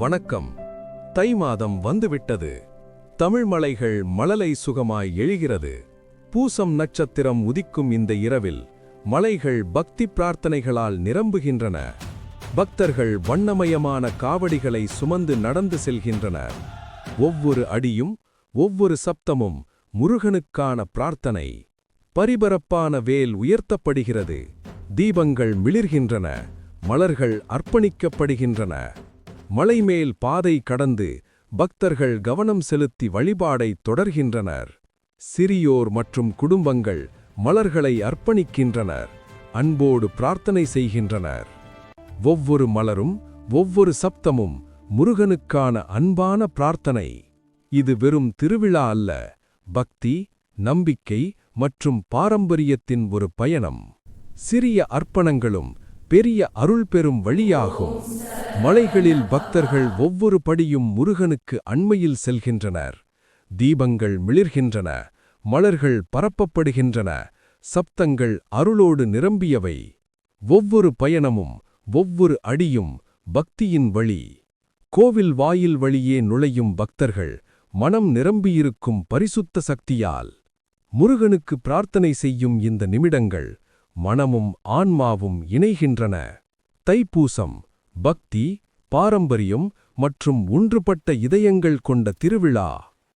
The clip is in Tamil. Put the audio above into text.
வணக்கம். தை மாதம் வந்துவிட்டது. தமிழ் மலைகள் மழலை சுகமாய் எழுகிறது. பூசம் நட்சத்திரம் உதிக்கும் இந்த இரவில் மலைகள் பக்தி பிரார்த்தனைகளால் நிரம்புகின்றன. பக்தர்கள் வண்ணமயமான காவடிகளை சுமந்து நடந்து செல்கின்றனர் ஒவ்வொரு அடியும் ஒவ்வொரு சப்தமும் முருகனுக்கான பிரார்த்தனை. பரிபரப்பான வேல் உயர்த்தப்படுகிறது. தீபங்கள் மிளிர்கின்றன. மலர்கள் அர்ப்பணிக்கப்படுகின்றன. மலைமேல் பாதை கடந்து பக்தர்கள் கவனம் செலுத்தி வழிபாடை தொடர்கின்றனர். சிறியோர் மற்றும் குடும்பங்கள் மலர்களை அர்ப்பணிக்கின்றனர். அன்போடு பிரார்த்தனை செய்கின்றனர். ஒவ்வொரு மலரும் ஒவ்வொரு சப்தமும் முருகனுக்கான அன்பான பிரார்த்தனை. இது வெறும் திருவிழா அல்ல. பக்தி நம்பிக்கை மற்றும் பாரம்பரியத்தின் ஒரு பயணம். சிறிய அர்ப்பணங்களும் பெரிய அருள் பெறும் வழியாகும். மலைகளில் பக்தர்கள் ஒவ்வொரு படியும் முருகனுக்கு அண்மையில் செல்கின்றனர். தீபங்கள் மிளிர்கின்றன மலர்கள் பரப்பப்படுகின்றன சப்தங்கள் அருளோடு நிரம்பியவை. ஒவ்வொரு பயணமும் ஒவ்வொரு அடியும் பக்தியின் வழி. கோவில் வாயில் வழியே நுழையும் பக்தர்கள் மனம் நிரம்பியிருக்கும் பரிசுத்த சக்தியால். முருகனுக்கு பிரார்த்தனை செய்யும் இந்த நிமிடங்கள் மனமும் ஆன்மாவும் இணைகின்றன. தைப்பூசம் பக்தி பாரம்பரியம் மற்றும் ஒன்றுபட்ட இதயங்கள் கொண்ட திருவிழா.